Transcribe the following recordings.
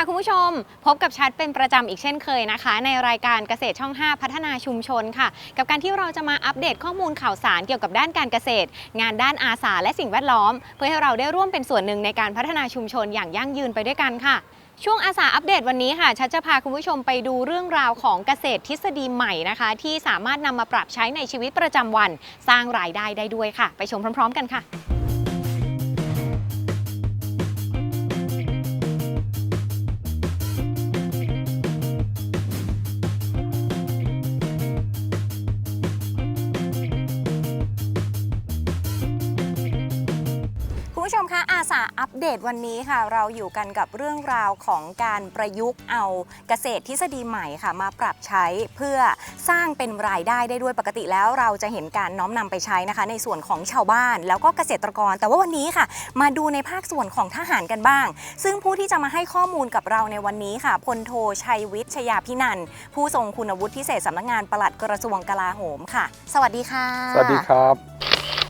ค่ะคุณผู้ชม พบกับชัดเป็นประจำอีกเช่นเคยนะคะ ในรายการเกษตรช่อง 5 พัฒนาชุมชนค่ะ กับการที่เราจะมาอัปเดตข้อมูลข่าวสารเกี่ยวกับด้านการเกษตร งานด้านอาสาและสิ่งแวดล้อม เพื่อให้เราได้ร่วมเป็นส่วนหนึ่งในการพัฒนาชุมชนอย่างยั่งยืนไปด้วยกันค่ะช่วงอาสาอัปเดตวันนี้ค่ะ ชัดจะพาคุณผู้ชมไปดูเรื่องราวของเกษตรทฤษฎีใหม่นะคะ ที่สามารถนำมาปรับใช้ในชีวิตประจำวัน สร้างรายได้ได้ด้วยค่ะ ไปชมพร้อม ๆ กันค่ะ อาสาอัปเดตวันนี้ค่ะ เราอยู่กันกับเรื่องราวของการประยุกต์เอาเกษตรทฤษฎีใหม่ค่ะ มาปรับใช้เพื่อสร้างเป็นรายได้ได้ด้วยปกติแล้ว เราจะเห็นการน้อมนำไปใช้นะคะ ในส่วนของชาวบ้านแล้วก็เกษตรกร แต่ว่าวันนี้ค่ะ มาดูในภาคส่วนของทหารกันบ้าง ซึ่งผู้ที่จะมาให้ข้อมูลกับเราในวันนี้ค่ะพลโทชัยวิทย์ชยาพินันผู้ทรงคุณวุฒิพิเศษสำนักงานปลัดกระทรวงกลาโหมค่ะ สวัสดีค่ะ สวัสดีครับ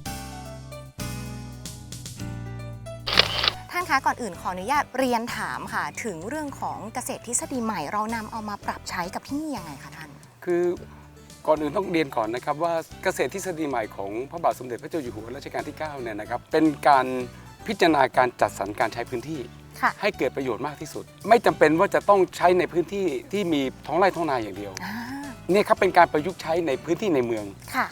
คะก่อนอื่นขออนุญาตเรียนถามค่ะ ถึงเรื่องของเกษตรทฤษฎีใหม่ เรานำเอามาปรับใช้กับที่นี่ยังไงคะท่าน คือก่อนอื่นต้องเรียนก่อนนะครับว่าเกษตรทฤษฎีใหม่ของพระบาทสมเด็จพระเจ้าอยู่หัวรัชกาลที่9เนี่ยนะครับเป็นการพิจารณาการจัดสรรการใช้พื้นที่ ค่ะ ให้เกิดประโยชน์มากที่สุด ไม่จำเป็นว่าจะต้องใช้ในพื้นที่ที่มีท้องไร่ท้องนาอย่างเดียวอ่าเนี่ยครับเป็นการประยุกต์ใช้ในพื้นที่ในเมือง ค่ะ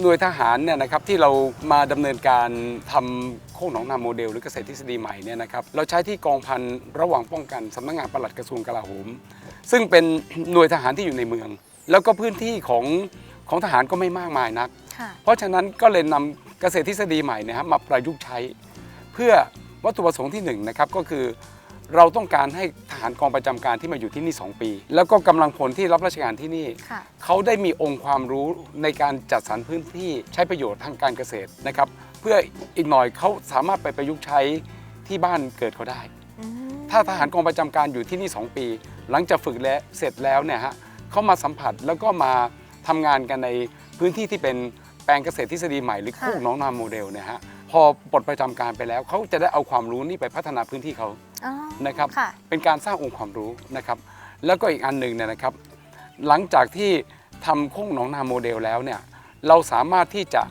หน่วยทหารเนี่ยนะครับที่เรามาดำเนินการทำ โค้งหนองนาโมเดลหรือเกษตรทฤษฎีใหม่เนี่ยนะครับเราใช้ที่กองพันระหว่างป้องกันสำนักงานปลัดกระทรวงกลาโหม ซึ่งเป็นหน่วยทหารที่อยู่ในเมือง แล้วก็พื้นที่ของของทหารก็ไม่มากมายนักค่ะเพราะฉะนั้นก็เลยนำเกษตรทฤษฎีใหม่เนยครับมาประยุกต์ใช้ เพื่อวัตถุประสงค์ที่หนึ่งนะครับก็คือเราต้องการให้ทหารกองประจำการที่มาอยู่ที่นี่ 2 ปี แล้วก็กำลังพลที่รับราชการที่นี่ค่ะเขาได้มีองค์ความรู้ในการจัดสรรพื้นที่ใช้ประโยชน์ทางการเกษตรนะครับเพื่ออีกหน่อยเขาสามารถไปประยุกต์ใช้ที่บ้านเกิดเขาได้อืมถ้าทหารกองประจำการอยู่ที่นี่ 2 ปี หลังจากฝึกและเสร็จแล้วเนี่ยฮะเขามาสัมผัสแล้วก็มาทำงานกันในพื้นที่ที่เป็นแปลงเกษตรทฤษฎีใหม่หรือโคกหน้องนาโมเดลเนี่ยฮะพอปลดประจำการไปแล้วเขาจะได้เอาความรู้นี่ไปพัฒนาพื้นที่เขาอ๋อนะครับค่ะเป็นการสร้างองค์ความรู้นะครับ แล้วก็อีกอันหนึ่งเนี่ยนะครับ หลังจากที่ทำโค้งหนองนาโมเดลแล้วเนี่ยเราสามารถที่จะ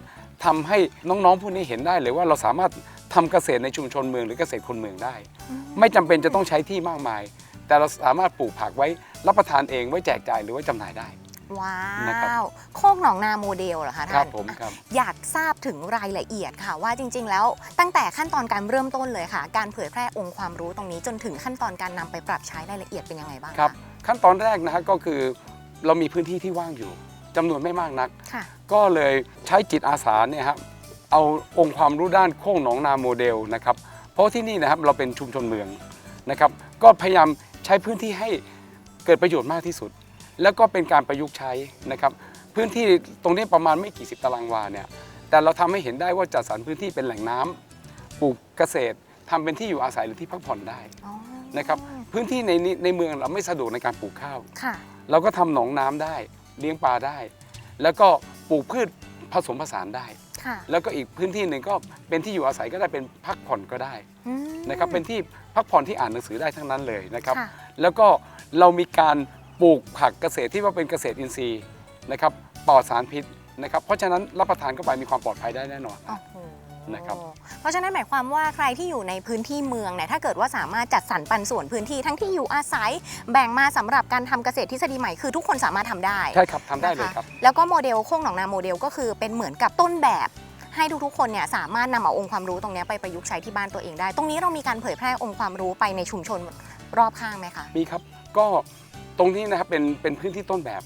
ทำให้น้องๆ ผู้นี้เห็นได้เลยว่าเราสามารถทำเกษตรในชุมชนเมืองหรือเกษตรคนเมืองได้ ไม่จำเป็นจะต้องใช้ที่มากมาย แต่เราสามารถปลูกผักไว้รับประทานเองไว้แจกจ่ายหรือไว้จำหน่ายได้ว้านะครับวโคกหนองนาโมเดลเหรอคะครัท่าบนผมครับอยากทราบถึงรายละเอียดค่ะว่าจริง ๆ แล้วตั้งแต่ขั้นตอนการเริ่มต้นเลยค่ะ การเผยแพร่องค์ความรู้ตรงนี้จนถึงขั้นตอนการนำไปปรับใช้รายละเอียดเป็นยังไงบ้างะครับขั้นตอนแรกนะฮะก็คือ เรามีพื้นที่ที่ว่างอยู่จำนวนไม่มากนักค่ะ ก็เลยใช้จิตอาสาเนี่ยครับเอาองค์ความรู้ด้านโค้งหนองนาโมเดลนะครับ เพราะที่นี่นะครับเราเป็นชุมชนเมืองนะครับ ก็พยายามใช้พื้นที่ให้เกิดประโยชน์มากที่สุด แล้วก็เป็นการประยุกต์ใช้นะครับ พื้นที่ตรงนี้ประมาณไม่กี่สิบตารางวาเนี่ยแต่เราทำให้เห็นได้ว่าจัดสรรพื้นที่เป็นแหล่งน้ำปลูกเกษตรทำเป็นที่อยู่อาศัยหรือที่พักผ่อนได้อ๋อนะครับพื้นที่ในนี้ในเมืองเราไม่สะดวกในการปลูกข้าวค่ะเราก็ทำหนองน้ำได้เลี้ยงปลาได้ แล้วก็ปลูกพืชผสมผสานได้ ค่ะแล้วก็อีกพื้นที่หนึ่งก็เป็นที่อยู่อาศัยก็ได้เป็นพักผ่อนก็ได้อืมนะครับเป็นที่พักผ่อนที่อ่านหนังสือได้ทั้งนั้นเลยนะครับค่ะแล้วก็เรามีการปลูกผักเกษตรที่ว่าเป็นเกษตรอินทรีย์นะครับปลอดสารพิษนะครับ เพราะฉะนั้นรับประทานเข้าไปมีความปลอดภัยได้แน่นอน โอ้โห นะครับ เพราะฉะนั้นหมายความว่าใครที่อยู่ในพื้นที่เมืองเนี่ยถ้าเกิดว่าสามารถจัดสรรปันส่วนพื้นที่ทั้งที่อยู่อาศัยแบ่งมาสำหรับการทำเกษตรทฤษฎีใหม่คือทุกคนสามารถทำได้ ใช่ครับทำได้เลยนะะครับแล้วก็โมเดลโค้งหนองนาโมเดลก็คือเป็นเหมือนกับต้นแบบ ให้ทุกๆคนเนี่ยสามารถนำเอาองค์ความรู้ตรงเนี้ยไปประยุกต์ใช้ที่บ้านตัวเองได้ ตรงนี้เรามีการเผยแพร่องค์ความรู้ไปในชุมชนรอบข้างไหมคะ มีครับ ก็ตรงนี้นะครับเป็นเป็นพื้นที่ต้นแบบ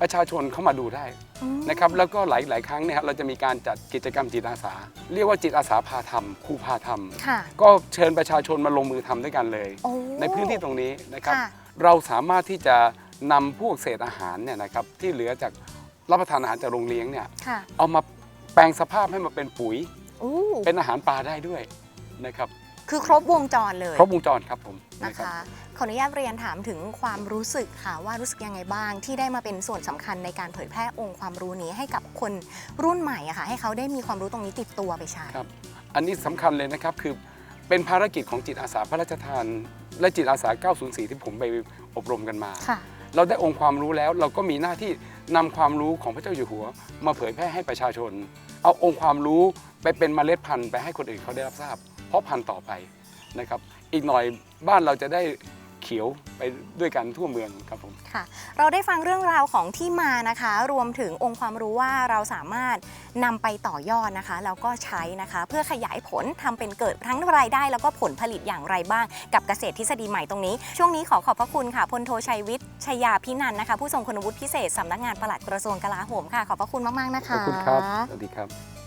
ประชาชนเข้ามาดูได้อืมนะครับแล้วก็หลายหลายครั้งเนี่ยครับเราจะมีการจัดกิจกรรมจิตอาสา เรียกว่าจิตอาสาพาทำครูพาทำค่ะก็เชิญประชาชนมาลงมือทำด้วยกันเลยโอ้ในพื้นที่ตรงนี้นะครับค่ะเราสามารถที่จะนำพวกเศษอาหารเนี่ยนะครับที่เหลือจากรับประทานอาหารจากโรงเลี้ยงเนี่ยค่ะเอามาแปลงสภาพให้มาเป็นปุ๋ยอู้เป็นอาหารปลาได้ด้วยนะครับ คือครบวงจรเลย ครบวงจรครับผมนะรับคะ ขออนุญาตเรียนถามถึงความรู้สึกค่ะว่ารู้สึกยังไงบ้าง ที่ได้มาเป็นส่วนสำคัญในการเผยแพร่องค์ความรู้นี้ให้กับคนรุ่นใหม่อะค่ะให้เขาได้มีความรู้ตรงนี้ติดตัวไปใช้ครับอันนี้สำคัญเลยนะครับคือเป็นภารกิจของจิตอาสาพระราชทาน และจิตอาสา 904 ที่ผมไปอบรมกันมาค่ะเราได้องค์ความรู้แล้วเราก็มีหน้าที่นำความรู้ของพระเจ้าอยู่หัว มาเผยแพร่ให้ประชาชน เอาองค์ความรู้ไปเป็นเมล็ดพันธุ์ไปให้คนอื่นเขาได้รับทราบ เพราะพันธุ์ต่อไปนะครับ อีกหน่อยบ้านเราจะได้เขียวไปด้วยกันทั่วเมืองครับผม ค่ะ เราได้ฟังเรื่องราวของที่มานะคะ รวมถึงองค์ความรู้ว่าเราสามารถนำไปต่อยอดนะคะ แล้วก็ใช้นะคะ เพื่อขยายผลทำเป็นเกิดทั้งรายได้ แล้วก็ผลผลิตอย่างไรบ้าง กับเกษตรทฤษฎีใหม่ตรงนี้ ช่วงนี้ขอขอบพระคุณค่ะพลโทชัยวิทย์ชยาพินันท์นะคะ ผู้ทรงคุณวุฒิพิเศษสำนักงานปลัดกระทรวงกลาโหมค่ะ ขอบพระคุณมากๆนะคะขอบคุณครับสวัสดีครับ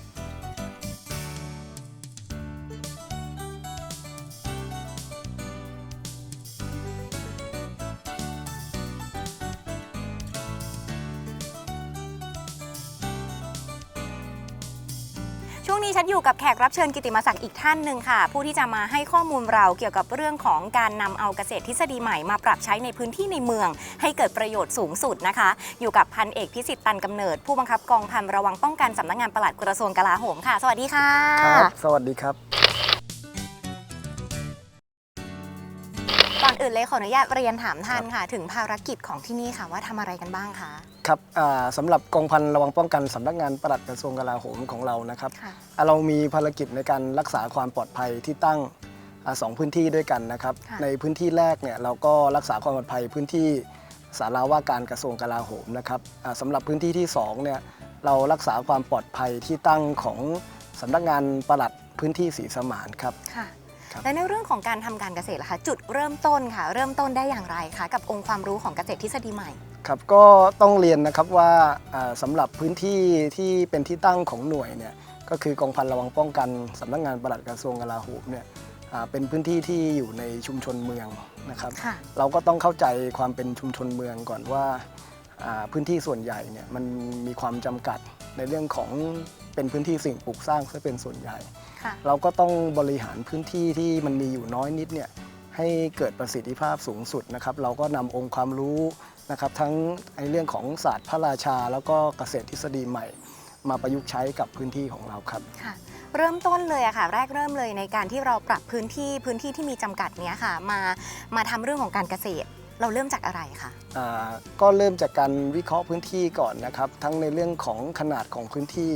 ช่วงนี้ฉันอยู่กับแขกรับเชิญกิติมศักดิ์อีกท่านหนึ่งค่ะ ผู้ที่จะมาให้ข้อมูลเราเกี่ยวกับเรื่องของการนำเอาเกษตรทฤษฎีใหม่มาปรับใช้ในพื้นที่ในเมือง ให้เกิดประโยชน์สูงสุดนะคะ อยู่กับพันเอกพิสิทธิ์ตันกำเนิด ผู้บังคับกองพันระวังป้องกันสำนักงานปลัดกระทรวงกลาโหมค่ะ สวัสดีค่ะ ครับ สวัสดีครับ ก่อนอื่นเลยขออนุญาตเรียนถามท่านค่ะ ถึงภารกิจของที่นี่ค่ะว่าทำอะไรกันบ้างคะครับอ่าสำหรับกองพันระวังป้องกันสำนักงานปลัดกระทรวงกลาโหมของเรานะครับค่ะอ่าเรามีภารกิจในการรักษาความปลอดภัยที่ตั้งอ่าสองพื้นที่ด้วยกันนะครับค่ะในพื้นที่แรกเนี่ยเราก็รักษาความปลอดภัยพื้นที่สาราว่าการกระทรวงกลาโหมนะครับอ่าสำหรับพื้นที่ที่สองเนี่ยเรารักษาความปลอดภัยที่ตั้งของสำนักงานปลัดพื้นที่ศรีสมานครับ ค่ะครับ และในเรื่องของการทำการเกษตรล่ะคะ จุดเริ่มต้นค่ะ เริ่มต้นได้อย่างไรคะกับองค์ความรู้ของเกษตรทฤษฎีใหม่ ครับก็ต้องเรียนนะครับว่าอ่าสำหรับพื้นที่ที่เป็นที่ตั้งของหน่วยเนี่ยก็คือกองพันระวังป้องกันสำนักงานปลัดกระทรวงกลาโหมเนี่ยอ่าเป็นพื้นที่ที่อยู่ในชุมชนเมืองนะครับ ค่ะ เราก็ต้องเข้าใจความเป็นชุมชนเมืองก่อนว่าอ่าพื้นที่ส่วนใหญ่เนี่ยมันมีความจำกัดในเรื่องของ เป็นพื้นที่สิ่งปลูกสร้างซะเป็นส่วนใหญ่ ค่ะเราก็ต้องบริหารพื้นที่ที่มันมีอยู่น้อยนิดเนี่ยให้เกิดประสิทธิภาพสูงสุดนะครับ เราก็นำองค์ความรู้นะครับ ทั้งในเรื่องของศาสตร์พระราชา แล้วก็เกษตรทฤษฎีใหม่ มาประยุกต์ใช้กับพื้นที่ของเราครับ ค่ะ เริ่มต้นเลยอะค่ะ แรกเริ่มเลยในการที่เราปรับพื้นที่พื้นที่ที่มีจำกัดเนี้ยค่ะ มามาทำเรื่องของการเกษตร เราเริ่มจากอะไรคะอ่าก็เริ่มจากการวิเคราะห์พื้นที่ก่อนนะครับ ทั้งในเรื่องของขนาดของพื้นที่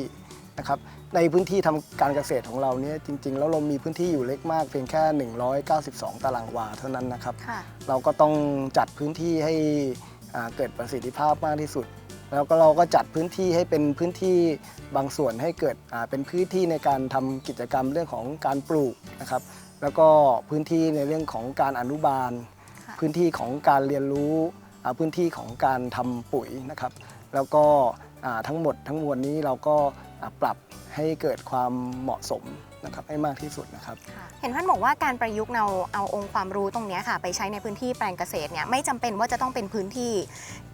นะครับในพื้นที่ทำการเกษตรของเราเนี่ยจริง ๆ แล้วเรามีพื้นที่อยู่เล็กมากเพียงแค่ 192 ตารางวาเท่านั้นนะครับค่ะเราก็ต้องจัดพื้นที่ให้อ่าเกิดประสิทธิภาพมากที่สุด แล้วก็เราก็จัดพื้นที่ให้เป็นพื้นที่บางส่วนให้เกิดอ่าเป็นพื้นที่ในการทำกิจกรรมเรื่องของการปลูกนะครับ แล้วก็พื้นที่ในเรื่องของการอนุบาลค่ะพื้นที่ของการเรียนรู้อ่าพื้นที่ของการทำปุ๋ยนะครับ แล้วก็อ่าทั้งหมดทั้งมวลนี้เราก็อ่า ปรับให้เกิดความเหมาะสมนะครับให้มากที่สุดนะครับ เห็นท่านบอกว่าการประยุกต์เอาเอาองค์ความรู้ตรงเนี้ยค่ะ ไปใช้ในพื้นที่แปลงเกษตรเนี่ยไม่จำเป็นว่าจะต้องเป็นพื้นที่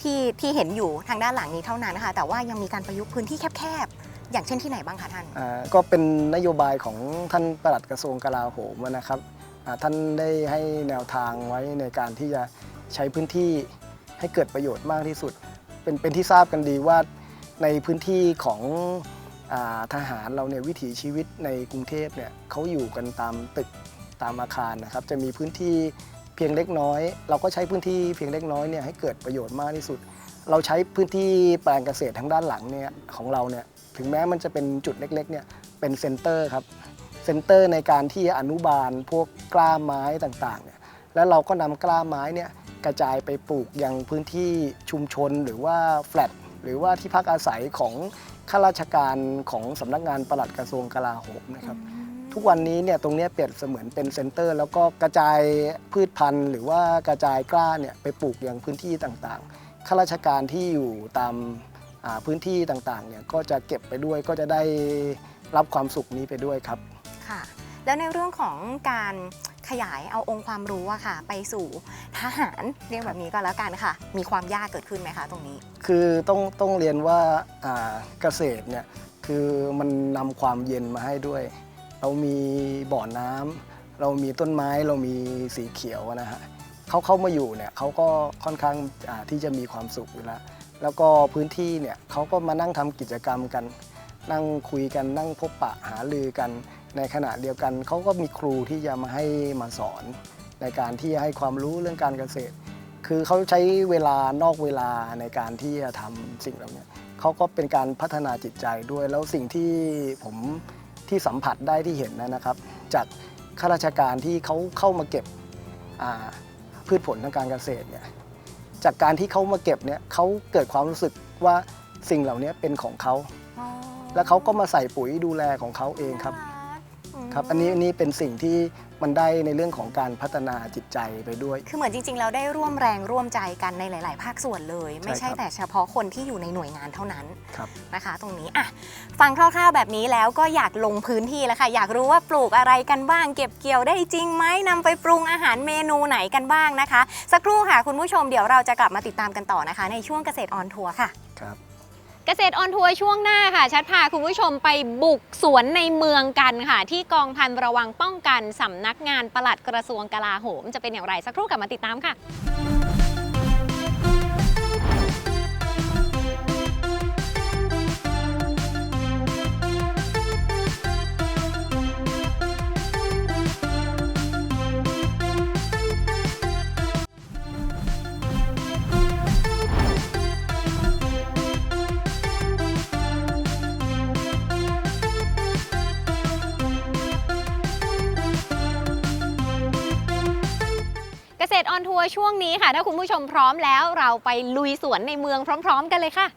ที่ที่เห็นอยู่ทางด้านหลังนี้เท่านั้นค่ะแต่ว่ายังมีการประยุกต์พื้นที่แคบๆอย่างเช่นที่ไหนบ้างคะท่านอ่าก็เป็นนโยบายของท่านปลัดกระทรวงกลาโหมนะครับอ่าท่านได้ให้แนวทางไว้ในการที่จะใช้พื้นที่ให้เกิดประโยชน์มากที่สุด เป็นเป็นที่ทราบกันดีว่าในพื้นที่ของอา ทหารเราเนี่ยวิถีชีวิตในกรุงเทพเนี่ยเขาอยู่กันตามตึกตามอาคารนะครับ จะมีพื้นที่เพียงเล็กน้อย เราก็ใช้พื้นที่เพียงเล็กน้อยเนี่ยให้เกิดประโยชน์มากที่สุด เราใช้พื้นที่แปลงเกษตรทางด้านหลังเนี่ยของเราเนี่ยถึงแม้มันจะเป็นจุดเล็กๆเนี่ยเป็นเซ็นเตอร์ครับเซ็นเตอร์ในการที่อนุบาลพวกกล้าไม้ต่างๆเนี่ยแล้วเราก็นำกล้าไม้เนี่ยกระจายไปปลูกยังพื้นที่ชุมชนหรือว่าแฟลตหรือว่าที่พักอาศัยของ ข้าราชการของสำนักงานปลัดกระทรวงกลาโหมนะครับ ทุกวันนี้เนี่ยตรงเนี้ยเปรียบเสมือนเป็นเซ็นเตอร์ แล้วก็กระจายพืชพันธุ์ หรือว่ากระจายกล้าเนี่ยไปปลูกยังพื้นที่ต่างๆข้าราชการที่อยู่ตามอ่าพื้นที่ต่างๆเนี่ยก็จะเก็บไปด้วยก็จะได้รับความสุขนี้ไปด้วยครับค่ะแล้วในเรื่องของการขยายเอาองค์ความรู้อะค่ะ ไปสู่ทหารเรียกแบบนี้ก็แล้วกันค่ะ มีความยากเกิดขึ้นไหมคะตรงนี้ คือต้องต้องเรียนว่าอ่าเกษตรเนี่ยคือมันนำความเย็นมาให้ด้วย เรามีบ่อน้ำเรามีต้นไม้เรามีสีเขียวนะฮะเขาเข้ามาอยู่เนี่ยเขาก็ค่อนข้างที่จะมีความสุขอยู่แล้วแล้วก็พื้นที่เนี่ยเขาก็มานั่งทำกิจกรรมกัน นั่งคุยกันนั่งพบปะหารือกัน ในขณะเดียวกันเขาก็มีครูที่จะมาให้มาสอน ในการที่จะให้ความรู้เรื่องการเกษตร คือเขาใช้เวลานอกเวลาในการที่จะทำสิ่งเหล่านี้เขาก็เป็นการพัฒนาจิตใจด้วย แล้วสิ่งที่ผมที่สัมผัสได้ที่เห็นนะครับ จากข้าราชการที่เขาเข้ามาเก็บอ่าพืชผลทางการเกษตรเนี่ยจากการที่เขามาเก็บเนี่ยเขาเกิดความรู้สึกว่าสิ่งเหล่านี้เป็นของเขา แล้วเขาก็มาใส่ปุ๋ยดูแลของเขาเองครับ ครับอันนี้อันนี้เป็นสิ่งที่มันได้ในเรื่องของการพัฒนาจิตใจไปด้วย คือเหมือนจริง ๆ เราได้ร่วมแรงร่วมใจกันในหลาย ๆ ภาคส่วนเลย ไม่ใช่ครับแต่เฉพาะคนที่อยู่ในหน่วยงานเท่านั้นครับนะคะ ตรงนี้อะฟังคร่าว ๆ แบบนี้แล้วก็อยากลงพื้นที่แล้วค่ะ อยากรู้ว่าปลูกอะไรกันบ้าง เก็บเกี่ยวได้จริงไหมนำไปปรุงอาหารเมนูไหนกันบ้างนะคะ สักครู่ค่ะคุณผู้ชมเดี๋ยวเราจะกลับมาติดตามกันต่อนะคะ ในช่วงเกษตรออนทัวร์ค่ะครับ เกษตรออนทัวร์ช่วงหน้าค่ะ ชัดพาคุณผู้ชมไปบุกสวนในเมืองกันค่ะ ที่กองพันระวังป้องกันสำนักงานปลัดกระทรวงกลาโหม จะเป็นอย่างไรสักครู่กลับมาติดตามค่ะ กษตรออนทัวร์ช่วงนี้ค่ะ ถ้าคุณผู้ชมพร้อมแล้วเราไปลุยสวนในเมืองพร้อม ๆ กันเลยค่ะ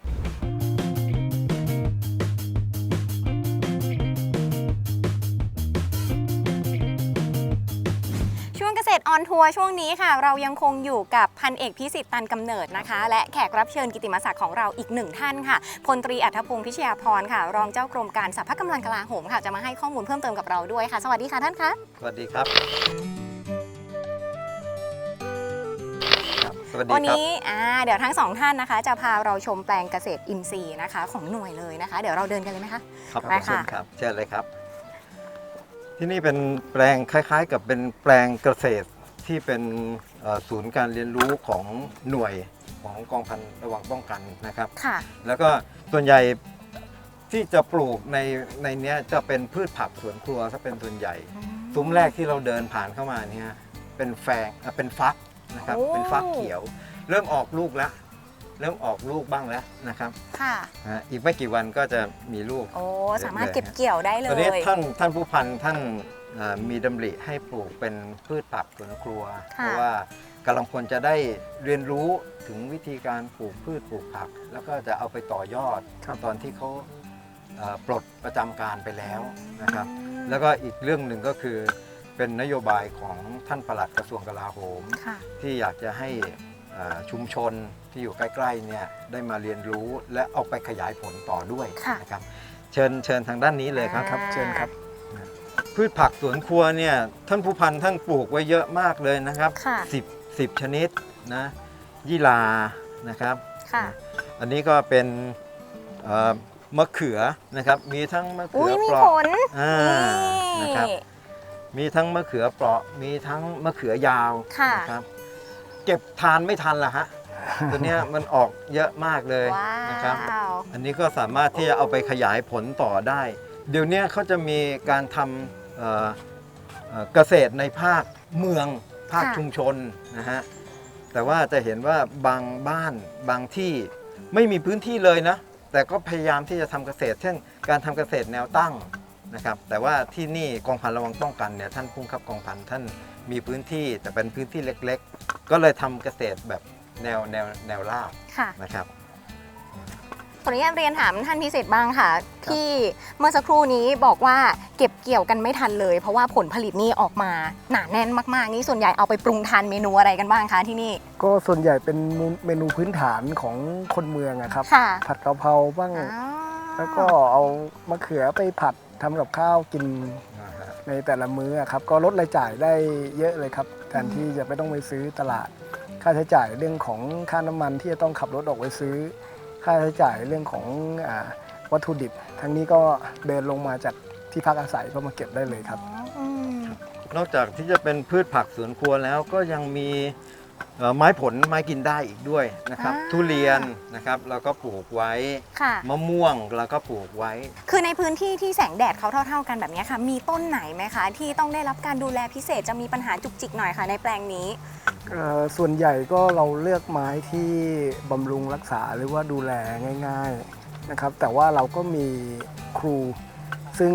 ช่วงเกษตรออนทัวร์ช่วงนี้ค่ะ เรายังคงอยู่กับพันเอกพิสิทธิ์ตันกำเนิดนะคะ และแขกรับเชิญกิติมศักดิ์ของเราอีกหนึ่งท่านค่ะพลตรีอัธพงศ์พิชยาพรค่ะ รองเจ้ากรมการสรรพกำลังกลาโหมค่ะจะมาให้ข้อมูลเพิ่มเติมกับเราด้วยค่ะ สวัสดีค่ะท่านคะสวัสดีครับ สวัสดีวันครับนี้อ่าเดี๋ยวทั้งสองท่านนะคะ จะพาเราชมแปลงเกษตรอินทรีย์นะคะ ของหน่วยเลยนะคะ เดี๋ยวเราเดินกันเลยไหมคะ ครับไปค่ะ เชิญครับเชิญเลยครับ ที่นี่เป็นแปลงคล้ายๆ กับเป็นแปลงเกษตรที่เป็นเอ่อศูนย์การเรียนรู้ของหน่วยของกองพันระวังป้องกันนะครับ ค่ะ แล้วก็ส่วนใหญ่ที่จะปลูกในในเนี้ยจะเป็นพืชผักสวนครัวถ้าเป็นส่วนใหญ่ ซุ้มแรกที่เราเดินผ่านเข้ามาเนี่ยเป็นแฟงอะเป็นฟัก นะครับ โอ้ เป็นฟักเขียว เริ่มออกลูกแล้ว เริ่มออกลูกบ้างแล้วนะครับค่ะอะอีกไม่กี่วันก็จะมีลูก โอ้ สามารถเก็บเกี่ยวได้เลตอนนี้ย ท่านท่านผู้พันท่านอ่ามีดำริให้ปลูกเป็นพืชผักสวนครัว ค่ะ เพราะว่ากำลังพลจะได้เรียนรู้ถึงวิธีการปลูกพืชปลูกผัก แล้วก็จะเอาไปต่อยอดครับตอนที่เขาเอ่อปลดประจำการไปแล้วนะครับ แล้วก็อีกเรื่องหนึ่งก็คือ เป็นนโยบายของท่านปลัดกระทรวงกลาโหม ค่ะที่อยากจะให้อ่าชุมชนที่อยู่ใกล้ๆเนี่ยได้มาเรียนรู้และเอาไปขยายผลต่อด้วยค่ะ นะครับ เชิญเชิญทางด้านนี้เลยครับ ครับเชิญครับ พืชผักสวนครัวเนี่ยท่านผู้พันท่านปลูกไว้เยอะมากเลยนะครับค่ะ10 10ชนิดนะยี่ลานะครับ ค่ะ อันนี้ก็เป็นเอ่อมะเขือนะครับ มีทั้งมะเขือุ้ยอมีเปราะผลอ่านี่นะครับ มีทั้งมะเขือเปราะ มีทั้งมะเขือยาวค่ะ นะครับ เก็บทานไม่ทันละฮะ ตัวเนี้ยมันออกเยอะมากเลยว้านะครับ ว อันนี้ก็สามารถที่จะเอาไปขยายผลต่อได้ เดี๋ยวเนี้ยเขาจะมีการทำเอ่อเอ่อเกษตรในภาคเมืองภาคค่ะ ชุมชนนะฮะ แต่ว่าจะเห็นว่าบางบ้านบางที่ไม่มีพื้นที่เลยนะ แต่ก็พยายามที่จะทำเกษตร เช่น การทำเกษตรแนวตั้ง นะครับแต่ว่าที่นี่กองพันระวังป้องกันเนี่ยท่านผู้บังคับกองพันท่านมีพื้นที่แต่เป็นพื้นที่เล็กๆ ก็เลยทำเกษตรแบบแนวแนวแนวราบค่ะนะครับขออนุญาตเรียนถามท่านพิเศษบ้างค่ะ ที่เมื่อสักครู่นี้บอกว่าเก็บเกี่ยวกันไม่ทันเลย เพราะว่าผลผลิตนี่ออกมาหนาแน่นมากๆ นี่ส่วนใหญ่เอาไปปรุงทานเมนูอะไรกันบ้างคะที่นี่ ก็ส่วนใหญ่เป็นเมนูพื้นฐานของคนเมืองอะครับค่ะผัดกะเพราบ้างอ๋อแล้วก็เอามะเขือไปผัด ทำกับข้าวกินในแต่ละมื้อครับก็ลดรายจ่ายได้เยอะเลยครับแทนที่จะไม่ต้องไปซื้อตลาด ค่าใช้จ่ายเรื่องของค่าน้ำมันที่จะต้องขับรถออกไปซื้อ ค่าใช้จ่ายเรื่องของอวัตถุดิบ ทั้งนี้ก็เดินลงมาจากที่พักอาศัยก็มาเก็บได้เลยครับ นอกจากที่จะเป็นพืชผักสวนครัวแล้วก็ยังมี ไม้ผลไม้กินได้อีกด้วยนะครับ อ่า ทุเรียนนะครับเราก็ปลูกไว้ค่ะ มะม่วงเราก็ปลูกไว้ คือในพื้นที่ที่แสงแดดเขาเท่า ๆ กันแบบนี้ค่ะ มีต้นไหนไหมคะ ที่ต้องได้รับการดูแลพิเศษจะมีปัญหาจุกจิกหน่อยค่ะในแปลงนี้ เอ่อส่วนใหญ่ก็เราเลือกไม้ที่บำรุงรักษาหรือว่าดูแลง่าย ๆนะครับ แต่ว่าเราก็มีครู ซึ่ง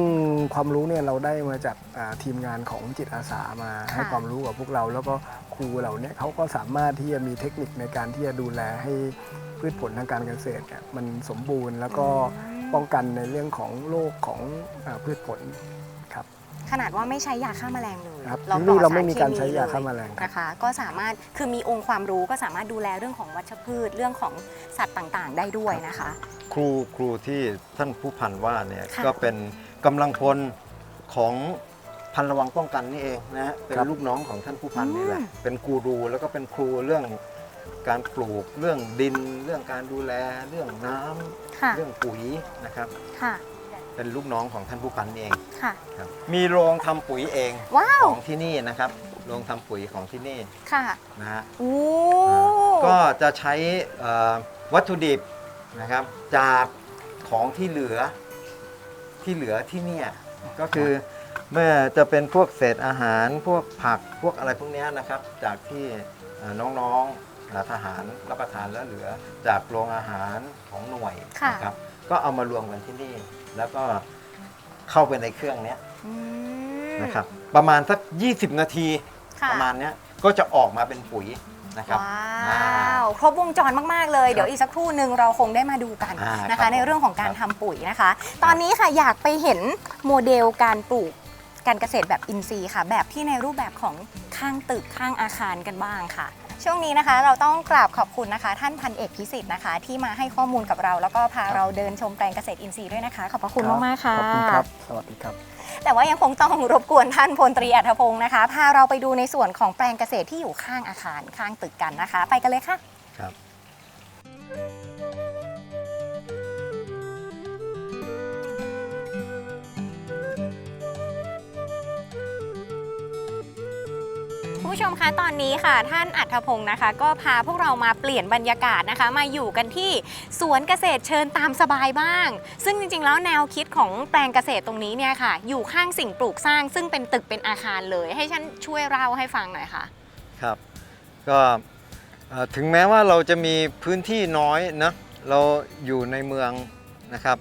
ความรู้เนี่ยเราได้มาจากอ่าทีมงานของจิตอาสามาค่ะให้ความรู้กับพวกเรา แล้วก็ครูเราเนี่ยเขาก็สามารถที่จะมีเทคนิคในการที่จะดูแลให้พืชผลทางการเกษตรเนี่ยมันสมบูรณ์แล้วก็ป้องกันในเรื่องของโรคของอาพืชผลครับขนาดว่าไม่ใช้ยาฆ่าแมลงเลยครับปลอที่นี่ดเราไม่มีการสใช้ยาฆ่าเลแมลงครับนะคะ ก็สามารถคือมีองค์ความรู้ก็สามารถดูแลเรื่องของวัชพืชเรื่องของสัตว์ต่างๆ ได้ด้วยนะคะ ครูครูที่ท่านผู้พันว่าเนี่ยค่ะก็เป็น กำลังพลของพันระวังป้องกันนี่เองนะฮะเป็นครับลูกน้องของท่านผู้พันนี่แหละอืมเป็นกูรูแล้วก็เป็นครูเรื่องการปลูกเรื่องดิน เรื่องการดูแล เรื่องน้ำค่ะเรื่องปุ๋ยนะครับค่ะเป็นลูกน้องของท่านผู้พันนี่เองค่ะครับมีโรงทำปุ๋ยเองว้าวของที่นี่นะครับโรงทำปุ๋ยของที่นี่ค่ะนะฮะโอ้ก็จะใช้เอ่อวัตถุดิบนะครับจากของที่เหลือ ที่เหลือที่เนี่ยก็คือเมื่อจะเป็นพวกเศษอาหารพวกผักพวกอะไรพวกเนี้ยนะครับ จากที่เอ่อน้องๆเอ่อทหารรับประทานแล้วเหลือจากโรงอาหารของหน่วยค่ะ นะครับ ก็เอามารวมกันที่นี่ แล้วก็เข้าไปในเครื่องเนี้ยอืมนะครับ ประมาณสัก 20 นาที ค่ะ ประมาณเนี้ยก็จะออกมาเป็นปุ๋ย นะครับ ว้าวครบวงจรมาก ๆ เลย เดี๋ยวอีกสักครู่หนึ่งเราคงได้มาดูกันอ่านะครัคะ บในเรื่องของการครัทำบปุ๋ยนะคะ ตอนนี้ค่ะอยากไปเห็นโมเดลการปลูกการเกษตรแบบอินทรีย์ค่ะ แบบที่ในรูปแบบของข้างตึกข้างอาคารกันบ้างค่ะ ช่วงนี้นะคะ เราต้องกราบขอบคุณนะคะ ท่านพันเอกพิสิทธิ์นะคะ ที่มาให้ข้อมูลกับเรา แล้วก็พาเราเดินชมแปลงเกษตรอินทรีย์ด้วยนะคะ ขอบพระคุณมากๆค่ะ ขอบคุณครับ สวัสดีครับ แต่ว่ายังคงต้องรบกวนท่านพลตรีอัธพงศ์นะคะพาเราไปดูในส่วนของแปลงเกษตรที่อยู่ข้างอาคารข้างตึกกันนะคะ ไปกันเลยค่ะครับ ผู้ชมคะตอนนี้ค่ะ ท่านอัธพงศ์นะคะ ก็พาพวกเรามาเปลี่ยนบรรยากาศนะคะ มาอยู่กันที่สวนเกษตรเชิญตามสบายบ้าง ซึ่งจริงๆ แล้วแนวคิดของแปลงเกษตรตรงนี้เนี่ยค่ะ อยู่ข้างสิ่งปลูกสร้าง ซึ่งเป็นตึกเป็นอาคารเลย ให้ฉันช่วยเล่าให้ฟังหน่อยค่ะ ครับ ก็เอ่อถึงแม้ว่าเราจะมีพื้นที่น้อยนะเราอยู่ในเมืองนะครับ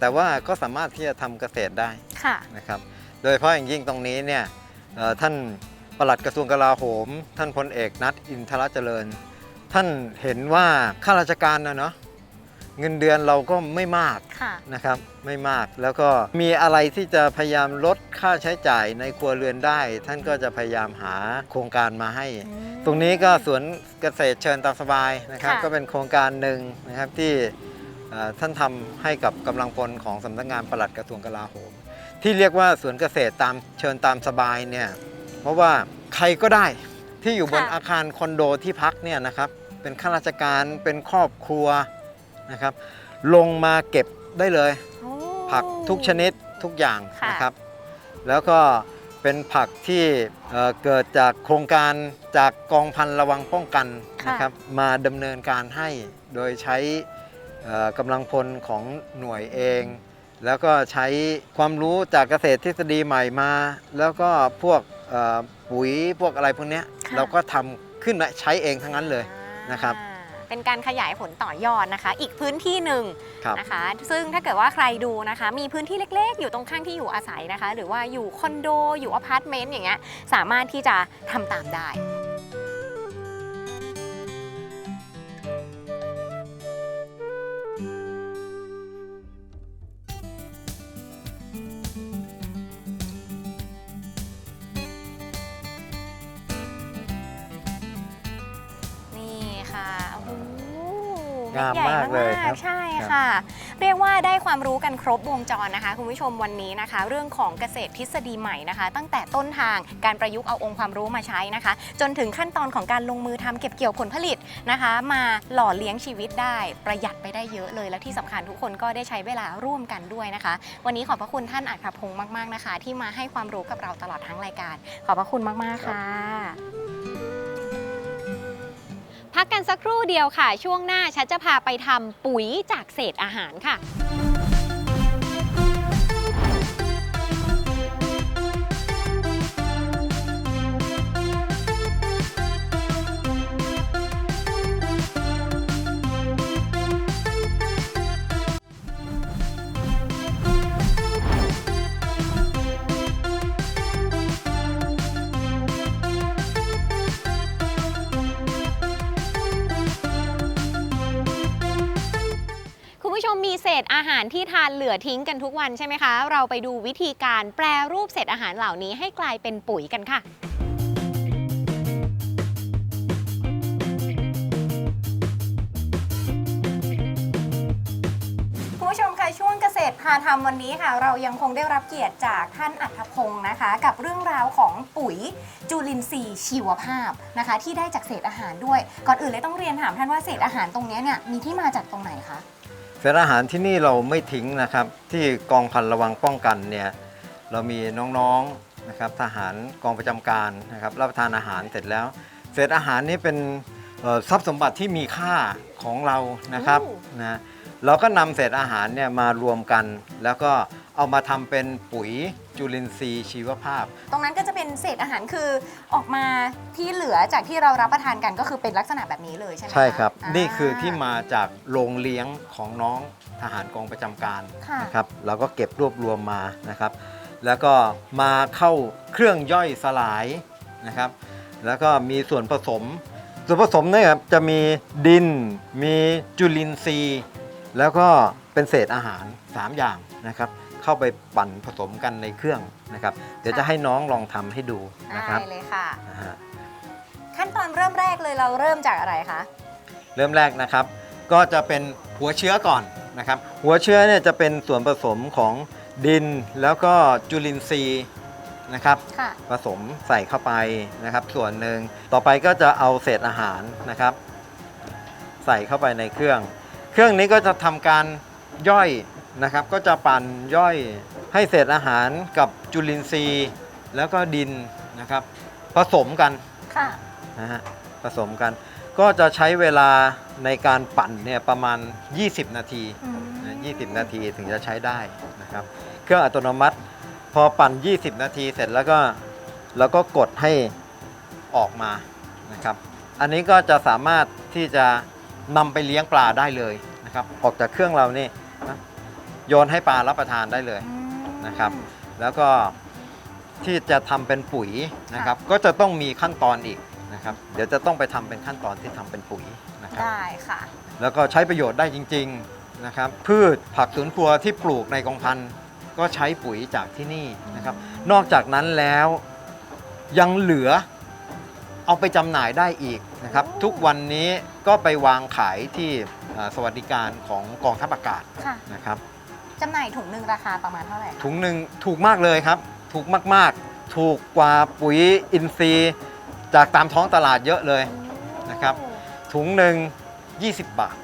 แต่ว่าก็สามารถที่จะทำเกษตรได้ค่ะ นะครับ โดยเฉพาะอย่างยิ่งตรงนี้เนี่ยเอ่อท่าน ปลัดกระทรวงกลาโหม ท่านพลเอกนัทอินทรเจริญ ท่านเห็นว่าข้าราชการนะเนาะเงินเดือนเราก็ไม่มากค่ะ นะครับไม่มากแล้วก็มีอะไรที่จะพยายามลดค่าใช้จ่ายในครัวเรือนได้ ท่านก็จะพยายามหาโครงการมาให้ตรงนี้ก็สวนเกษตรเชิญตามสบายนะครับ ค่ะ ก็เป็นโครงการหนึ่งนะครับที่เอ่อท่านทำให้กับกำลังพลของสำนักงานปลัดกระทรวงกลาโหม ที่เรียกว่าสวนเกษตรตามเชิญตามสบายเนี่ย เพราะว่าใครก็ได้ที่อยู่บนค่ะ อาคารคอนโดที่พักเนี่ยนะครับ เป็นข้าราชการเป็นครอบครัวนะครับ ลงมาเก็บได้เลย โอ้ ผักทุกชนิดทุกอย่างค่ะ นะครับ แล้วก็เป็นผักที่เอ่อเกิดจากโครงการจากกองพันระวังป้องกันนะครับ มาดำเนินการให้โดยใช้เอ่อกำลังพลของหน่วยเอง แล้วก็ใช้ความรู้จากเกษตรทฤษฎีใหม่มา แล้วก็พวก เอ่อปุ๋ยพวกอะไรพวกเนี้ยค่ะ เราก็ทำขึ้นมาใช้เองทั้งนั้นเลย นะครับ อ่าเป็นการขยายผลต่อยอดนะคะ อีกพื้นที่หนึ่งครับ นะคะ ซึ่งถ้าเกิดว่าใครดูนะคะ มีพื้นที่เล็ก ๆ อยู่ตรงข้างที่อยู่อาศัยนะคะ หรือว่าอยู่คอนโด อยู่อพาร์ตเมนต์อย่างเงี้ย สามารถที่จะทำตามได้ ค่ะ เรียกว่าได้ความรู้กันครบวงจรนะคะ คุณผู้ชมวันนี้นะคะ เรื่องของเกษตรทฤษฎีใหม่นะคะ ตั้งแต่ต้นทางการประยุกต์เอาองค์ความรู้มาใช้นะคะ จนถึงขั้นตอนของการลงมือทำเก็บเกี่ยวผลผลิตนะคะ มาหล่อเลี้ยงชีวิตได้ ประหยัดไปได้เยอะเลย และที่สำคัญทุกคนก็ได้ใช้เวลาร่วมกันด้วยนะคะ วันนี้ขอบพระคุณท่านอัครพงศ์มาก ๆนะคะ ที่มาให้ความรู้กับเราตลอดทั้งรายการ ขอบพระคุณมากๆค่ะ พักกันสักครู่เดียวค่ะ ช่วงหน้าฉันจะพาไปทำปุ๋ยจากเศษอาหารค่ะ ที่ทานเหลือทิ้งกันทุกวันใช่ไหมคะ เราไปดูวิธีการแปรรูปเศษอาหารเหล่านี้ให้กลายเป็นปุ๋ยกันค่ะผู้ชมคะช่วงเกษตรพาทำวันนี้ค่ะ เรายังคงได้รับเกียรติจากท่านอัธพงศ์นะคะ กับเรื่องราวของปุ๋ยจุลินทรีย์ชีวภาพนะคะ ที่ได้จากเศษอาหารด้วย ก่อนอื่นเลยต้องเรียนถามท่านว่าเศษอาหารตรงนี้เนี่ยมีที่มาจากตรงไหนคะ เศษอาหารที่นี่เราไม่ทิ้งนะครับ ที่กองพันระวังป้องกันเนี่ยเรามีน้องๆนะครับทหารกองประจำการนะครับรับประทานอาหารเสร็จแล้ว เศษอาหารนี้เป็นเอ่อทรัพย์สมบัติที่มีค่าของเรานะครับโอ้นะเราก็นำเศษอาหารเนี่ยมารวมกัน แล้วก็เอามาทำเป็นปุ๋ย จุลินทรีย์ชีวภาพ ตรงนั้นก็จะเป็นเศษอาหารคือออกมาที่เหลือจากที่เรารับประทานกันก็คือเป็นลักษณะแบบนี้เลยใช่ไหมะใช่ครับา นี่คือที่มาจากโรงเลี้ยงของน้องทหารกองประจำการค่ะ นะครับเราก็เก็บรวบรวมมานะครับ แล้วก็มาเข้าเครื่องย่อยสลายนะครับ แล้วก็มีส่วนผสม ส่วนผสมเนี่ยครับจะมีดิน มีจุลินทรีย์ แล้วก็เป็นเศษอาหาร 3 อย่างนะครับ เข้าไปปั่นผสมกันในเครื่องนะครับ เดี๋ยวจะให้น้องลองทำให้ดูนะครับได้เลยค่ะนะฮะขั้นตอนเริ่มแรกเลยเราเริ่มจากอะไรคะเริ่มแรกนะครับ ก็จะเป็นหัวเชื้อก่อนนะครับ หัวเชื้อเนี่ยจะเป็นส่วนผสมของดินแล้วก็จุลินทรีย์นะครับค่ะผสมใส่เข้าไปนะครับ ส่วนหนึ่งต่อไปก็จะเอาเศษอาหารนะครับ ใส่เข้าไปในเครื่อง เครื่องนี้ก็จะทำการย่อย นะครับ ก็จะปั่นย่อยให้เศษอาหารกับจุลินทรีย์ แล้วก็ดินนะครับ ผสมกันค่ะนะฮะผสมกัน ก็จะใช้เวลาในการปั่นเนี่ยประมาณ 20 นาที อืมนะ20 นาทีถึงจะใช้ได้นะครับ เครื่องอัตโนมัติ พอปั่น 20 นาทีเสร็จแล้วก็แล้วก็กดให้ออกมานะครับ อันนี้ก็จะสามารถที่จะนำไปเลี้ยงปลาได้เลยนะครับ ออกจากเครื่องเรานี่นะ โยนให้ปลารับประทานได้เลยอืมนะครับ แล้วก็ที่จะทำเป็นปุ๋ยนะครับ ก็จะต้องมีขั้นตอนอีกนะครับ เดี๋ยวจะต้องไปทำเป็นขั้นตอนที่ทำเป็นปุ๋ยนะครับได้ค่ะ แล้วก็ใช้ประโยชน์ได้จริง ๆนะครับ พืชผักสวนครัวที่ปลูกในกองพันธุ์ก็ใช้ปุ๋ยจากที่นี่นะครับ นอกจากนั้นแล้วยังเหลือเอาไปจำหน่ายได้อีกนะครับโอ้ทุกวันนี้ก็ไปวางขายที่อ่าสวัสดิการของกองทัพอากาศค่ะนะครับ จำหน่ายถุงหนึ่งราคาประมาณเท่าไหร่คะถุงหนึ่งถูกมากเลยครับ ถูกมากๆ ถูกกว่าปุ๋ยอินทรีย์ จากตามท้องตลาดเยอะเลยนะครับ ถุงหนึ่ง20 บาท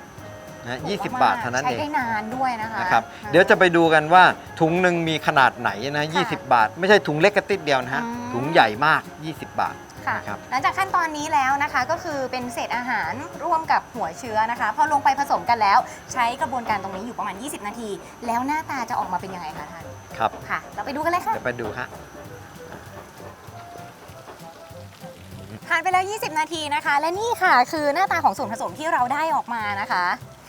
นะถูก20มกๆบาทเท่านั้นเองใช้ได้นานด้วยนะคะนะครับนเดี๋ยวจะไปดูกันว่าถุงหนึ่งมีขนาดไหนนะค่ะ20 บาท ไม่ใช่ถุงเล็กกระติดเดียวนะฮะอืมถุงใหญ่มาก 20 บาท ค่ะ นะครับ หลังจากขั้นตอนนี้แล้วนะคะก็คือเป็นเศษอาหารร่วมกับหัวเชื้อนะคะ พอลงไปผสมกันแล้ว ใช้กระบวนการตรงนี้อยู่ประมาณ 20 นาที แล้วหน้าตาจะออกมาเป็นยังไงคะท่านครับ ค่ะ เราไปดูกันเลยค่ะ เดี๋ยวไปดูฮะ ผ่านไปแล้ว 20 นาทีนะคะ และนี่ค่ะคือหน้าตาของส่วนผสมที่เราได้ออกมานะคะ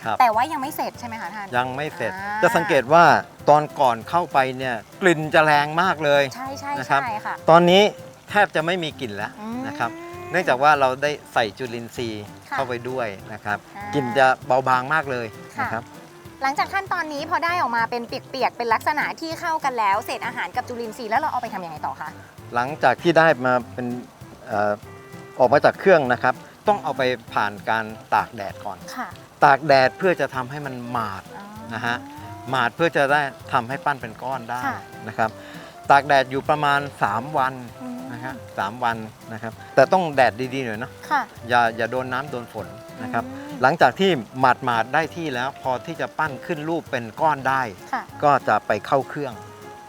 ครับ แต่ว่ายังไม่เสร็จใช่ไหมคะท่าน ยังไม่เสร็จ อ่า จะสังเกตว่าตอนก่อนเข้าไปเนี่ยกลิ่นจะแรงมากเลย ใช่ใช่นะครับ ใช่ค่ะ ตอนนี้แทบจะไม่มีกลิ่นแล้วอืมนะครับ เนื่องจากว่าเราได้ใส่จุลินทรีย์ค่ะเข้าไปด้วยนะครับอ่ากลิ่นจะเบาบางมากเลยค่ะนะครับ หลังจากขั้นตอนนี้พอได้ออกมาเป็นเปียกๆ เป็นลักษณะที่เข้ากันแล้วเศษอาหารกับจุลินทรีย์แล้วเราเอาไปทำยังไงต่อคะ หลังจากที่ได้มาเป็นเอ่อออกมาจากเครื่องนะครับ ต้องเอาไปผ่านการตากแดดก่อน ค่ะตากแดดเพื่อจะทำให้มันหมาด อ๋อ นะฮะ หมาดเพื่อจะได้ทำให้ปั้นเป็นก้อนได้ค่ะนะครับ ตากแดดอยู่ประมาณ 3 วันอืมนะ ฮะสามวันนะครับ แต่ต้องแดดดีๆหน่อยนะค่ะ อย่าอย่าโดนน้ำโดนฝนนะครับอืมหลังจากที่หมาดหมาดๆได้ที่แล้ว พอที่จะปั้นขึ้นรูปเป็นก้อนได้ ค่ะก็จะไปเข้าเครื่อง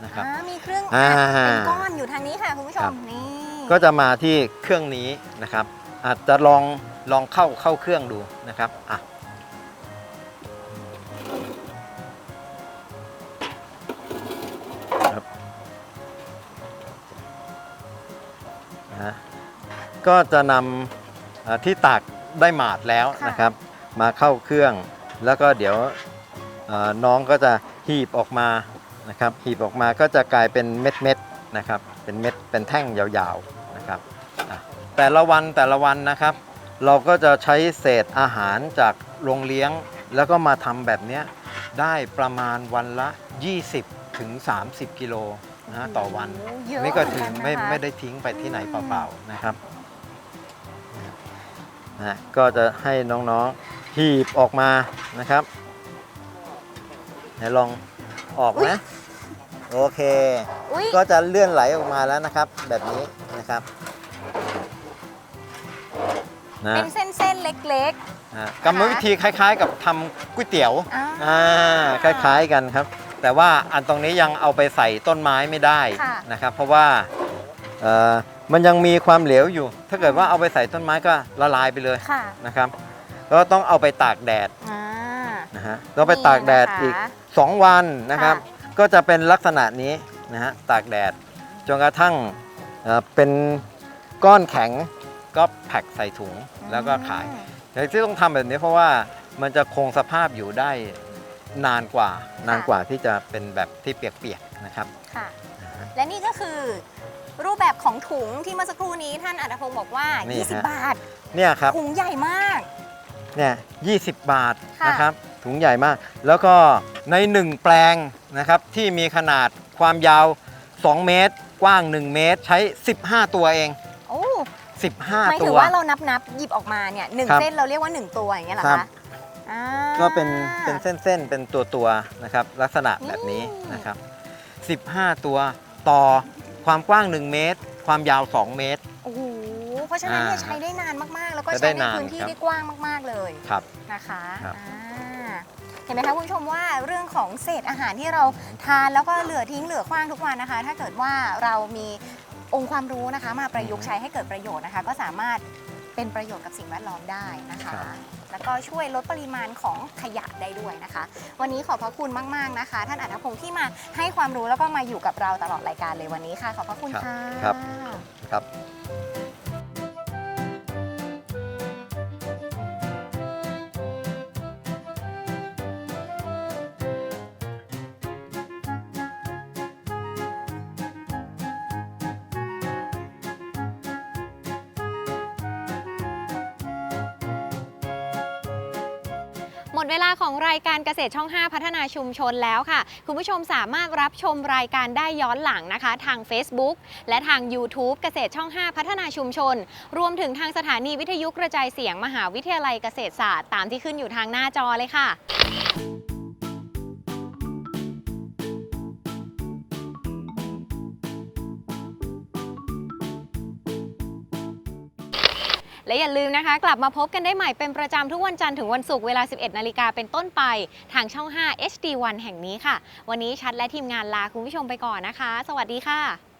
นะครับ อ่ามีเครื่องอ่าอัดเป็นก้อนอยู่ทางนี้ค่ะคุณผู้ชครัมบ นี่ก็จะมาที่เครื่องนี้นะครับ อาจจะลองลองเข้าเข้าเครื่องดูนะครับอะ ก็จะนำเอ่อที่ตากได้หมาดแล้วนะครับ มาเข้าเครื่อง แล้วก็เดี๋ยวเอ่อน้องก็จะหีบออกมานะครับ หีบออกมาก็จะกลายเป็นเม็ดเม็ดๆนะครับ เป็นเม็ดเป็นแท่งยาวๆนะครับอะแต่ละวันแต่ละวันนะครับ เราก็จะใช้เศษอาหารจากโรงเลี้ยง แล้วก็มาทำแบบเนี้ยได้ประมาณวันละ 20ถึง30 กิโลนะฮะต่อวันโอ้เยอะนี่ก็เหมืถึอนงนนะคะไม่ไม่ได้ทิ้งไปที่ไหนเปล่าๆนะครับ นะก็จะให้น้องๆหีบออกมานะครับไหนลองออกนะโอเค อุ้ยก็จะเลื่อนไหลออกมาแล้วนะครับ แบบนี้นะครับนะเป็นเส้นๆ เล็ก อ่ากรรมวิธีคล้าย ๆ กับทำก๋วยเตี๋ยวๆอ่า อ่าคล้ายๆกันครับ แต่ว่าอันตรงนี้ยังเอาไปใส่ต้นไม้ไม่ได้ค่ะ นะครับ เพราะว่าเอ่อ มันยังมีความเหลวอยู่ ถ้าเกิดว่าเอาไปใส่ต้นไม้ก็ละลายไปเลยค่ะนะครับก็ต้องเอาไปตากแดดอ่า นะฮะต้องไปตากแดดนี่นะคะอีก 2 วันนะครับ ค่ ก็จะเป็นลักษณะนี้นะฮะตากแดดจนกระทั่งเอ่อเป็นก้อนแข็งก็แพ็คใส่ถุงแล้วก็ขาย อืม แต่ที่ต้องทำแบบนี้เพราะว่ามันจะคงสภาพอยู่ได้นานกว่า นานกว่าที่จะเป็นแบบที่เปียกๆนะครับ ค่ะ และนี่ก็คือ รูปแบบของถุงที่เมื่อสักครู่นี้ท่านอัตพงศ์บอกว่า นี่ฮะ20บาท เนี่ยครับถุงใหญ่มาก เนี่ย20บาทค่ะ นะครับถุงใหญ่มาก แล้วก็ใน 1 แปลงนะครับที่มีขนาดความยาว 2 เมตร กว้าง 1 เมตร ใช้ 15 ตัวเอง โอ้หมาย15 ถึตังว ว่าเรานับนับๆหยิบออกมาเนี่ยหนึ่งครับเส้นเราเรียกว่า1ตัวอย่างเงี้ยเหรอครัคะบ อ่า ก็เป็นเป็นเส้นๆ เป็นตัวตัวๆนะครับลักษณะแบบนี้นี่นะครับ 15 ตัวต่อ ความกว้าง 1 เมตร ความยาว 2 เมตร โอ้โห เพราะฉะนั้นเนี่ยอ่าใช้ได้นานมากๆ แล้วก็จะใช้ได้ในนานพื้นที่ครับได้กว้างมากๆเลยครับ นะคะครับ อ่าเห็นไหมคะคุณผู้ชมว่าเรื่องของเศษอาหารที่เราทานแล้วก็เหลือทิ้งเหลือขว้างทุกวันนะคะ ถ้าเกิดว่าเรามีองค์ความรู้นะคะ มาประยุกต์ใช้ให้เกิดประโยชน์นะคะ ก็สามารถเป็นประโยชน์กับสิ่งแวดล้อมได้นะคะครับ แล้วก็ช่วยลดปริมาณของขยะได้ด้วยนะคะ วันนี้ขอบพระคุณมาก ๆนะคะ ท่านอัธพงศ์ที่มาให้ความรู้แล้วก็มาอยู่กับเราตลอดรายการเลยวันนี้ค่ะ ขอบพระคุณค่ะครับครับ วลาของรายการเกษตรช่อง 5 พัฒนาชุมชนแล้วค่ะ คุณผู้ชมสามารถรับชมรายการได้ย้อนหลังนะคะ ทาง Facebook และทาง YouTube เกษตรช่อง 5 พัฒนาชุมชน รวมถึงทางสถานีวิทยุกระจายเสียงมหาวิทยาลัยเกษตรศาสตร์ตามที่ขึ้นอยู่ทางหน้าจอเลยค่ะ และอย่าลืมนะคะ กลับมาพบกันได้ใหม่เป็นประจำทุกวันจันทร์ถึงวันศุกร์เวลา 11 นาฬิกาเป็นต้นไป ทางช่อง 5 HD1 แห่งนี้ค่ะ วันนี้ชัดและทีมงานลาคุณผู้ชมไปก่อนนะคะ สวัสดีค่ะ